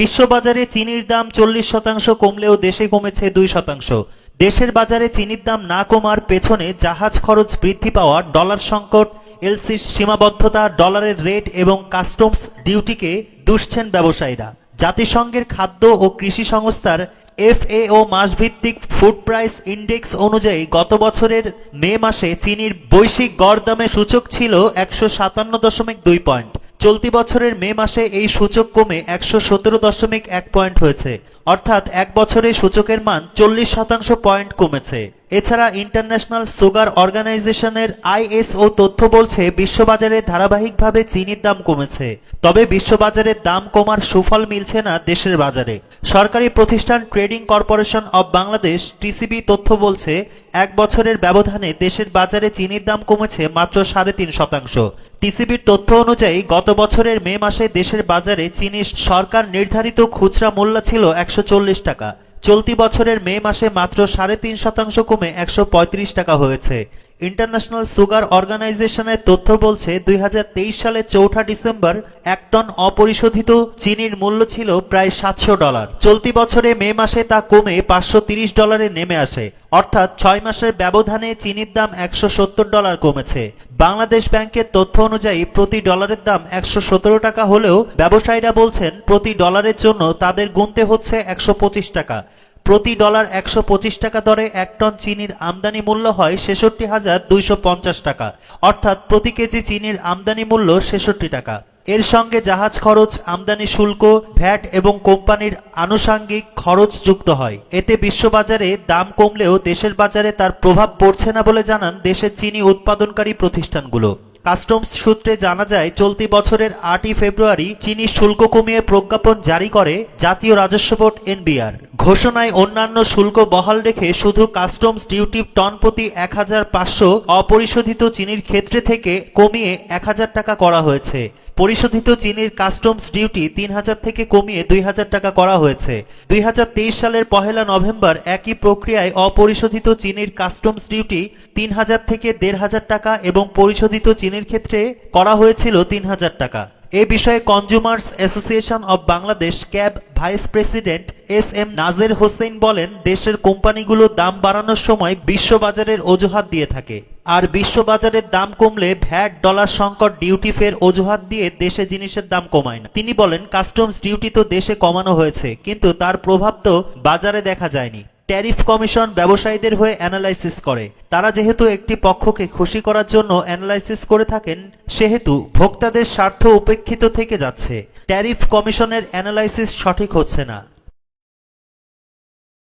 বিশ্ববাজারে চিনির দাম চল্লিশ শতাংশ কমলেও দেশে কমেছে দুই শতাংশ। দেশের বাজারে চিনির দাম না কমার পেছনে জাহাজ খরচ বৃদ্ধি পাওয়া ডলার সংকট, এলসির সীমাবদ্ধতা, ডলারের রেট এবং কাস্টমস ডিউটিকে দুষছেন ব্যবসায়ীরা। জাতিসংঘের খাদ্য ও কৃষি সংস্থার এফএও মাসভিত্তিক ফুড প্রাইস ইন্ডেক্স অনুযায়ী গত বছরের মে মাসে চিনির বৈশ্বিক গড় দামে সূচক ছিল একশো সাতান্ন দশমিক দুই পয়েন্ট। চলতি বছরের মে মাসে এই সূচক কমে একশো সতেরো দশমিক এক পয়েন্ট হয়েছে। অর্থাৎ এক বছরে সূচকের মান চল্লিশ শতাংশ পয়েন্ট কমেছে। এছাড়া ইন্টারন্যাশনাল সুগার অর্গানাইজেশনের আইএসও তথ্য বলছে, বিশ্ববাজারে ধারাবাহিকভাবে চিনির দাম কমেছে। তবে বিশ্ববাজারে দাম কমার সুফল মিলছে না দেশের বাজারে। সরকারি প্রতিষ্ঠান trading corporation of Bangladesh, TCB, তথ্য বলছে, এক বছরের ব্যবধানে দেশের বাজারে চিনির দাম কমেছে মাত্র সাড়ে তিন শতাংশ। টিসিবির তথ্য অনুযায়ী, গত বছরের মে মাসে দেশের বাজারে চিনির সরকার নির্ধারিত খুচরা মূল্য ছিল একশো চল্লিশ টাকা। চলতি বছরের মে মাসে মাত্র সাড়ে তিন শতাংশ কমে একশো পঁয়ত্রিশ টাকা হয়েছে। ইন্টারন্যাশনাল সুগার অর্গানাইজেশনের তথ্য বলছে, দুই হাজার তেইশ সালে চৌঠা ডিসেম্বর এক টন অপরিশোধিত চিনির মূল্য ছিল প্রায় সাতশো ডলার। চলতি বছরে মে মাসে তা কমে পাঁচশো ডলারে নেমে আসে। অর্থাৎ ছয় মাসের ব্যবধানে চিনির দাম একশো সত্তর ডলার কমেছে। বাংলাদেশ ব্যাংকের তথ্য অনুযায়ী, প্রতি ডলারের দাম একশো সতেরো টাকা হলেও ব্যবসায়ীরা বলছেন, প্রতি ডলারের জন্য তাদের গুনতে হচ্ছে একশো পঁচিশ টাকা। প্রতি ডলার একশো পঁচিশ টাকা দরে এক টন চিনির আমদানি মূল্য হয় ছেষট্টি হাজার দুইশো টাকা। অর্থাৎ প্রতি কেজি চিনির আমদানি মূল্য ছেষট্টি টাকা। এর সঙ্গে জাহাজ খরচ, আমদানি শুল্ক, ভ্যাট এবং কোম্পানির আনুষাঙ্গিক খরচ যুক্ত হয়। এতে বিশ্ববাজারে দাম কমলেও দেশের বাজারে তার প্রভাব পড়ছে না বলে জানান দেশের চিনি উৎপাদনকারী প্রতিষ্ঠানগুলো। কাস্টমস সূত্রে জানা যায়, চলতি বছরের আটই ফেব্রুয়ারি চিনি শুল্ক কমিয়ে প্রজ্ঞাপন জারি করে জাতীয় রাজস্ব বোর্ড এনবিআর। ঘোষণায় অন্যান্য শুল্ক বহাল রেখে শুধু কাস্টমস ডিউটি টন প্রতি এক হাজার পাঁচশো অপরিশোধিত চিনির ক্ষেত্রে থেকে কমিয়ে এক হাজার টাকা করা হয়েছে। পরিশোধিত চিনির কাস্টমস ডিউটি তিন হাজার থেকে কমিয়ে দুই হাজার টাকা করা হয়েছে। দুই হাজার তেইশ সালের পহেলা নভেম্বর একই প্রক্রিয়ায় অপরিশোধিত চিনির কাস্টমস ডিউটি তিন হাজার থেকে দেড় হাজার টাকা এবং পরিশোধিত চিনির ক্ষেত্রে করা হয়েছিল তিন হাজার টাকা। এ বিষয়ে consumers association of Bangladesh CAB vice president S M Nazer Hossain বলেন, দেশের কোম্পানিগুলো দাম বাড়ানোর সময় বিশ্ববাজারের অজুহাত দিয়ে থাকে। আর বিশ্ববাজারের দাম কমলে ভ্যাট ডলার সংকট ডিউটি ফের অজুহাত দিয়ে দেশে জিনিসের দাম কমায় না। তিনি বলেন, কাস্টমস ডিউটি তো দেশে কমানো হয়েছে, কিন্তু তার প্রভাব তো বাজারে দেখা যায়নি। ট্যারিফ কমিশন ব্যবসায়ীদের হয়ে অ্যানালাইসিস করে। তারা যেহেতু একটি পক্ষকে খুশি করার জন্য অ্যানালাইসিস করে থাকেন, সেহেতু ভোক্তাদের স্বার্থ উপেক্ষিত থেকে যাচ্ছে। ট্যারিফ কমিশনের অ্যানালাইসিস সঠিক হচ্ছে না।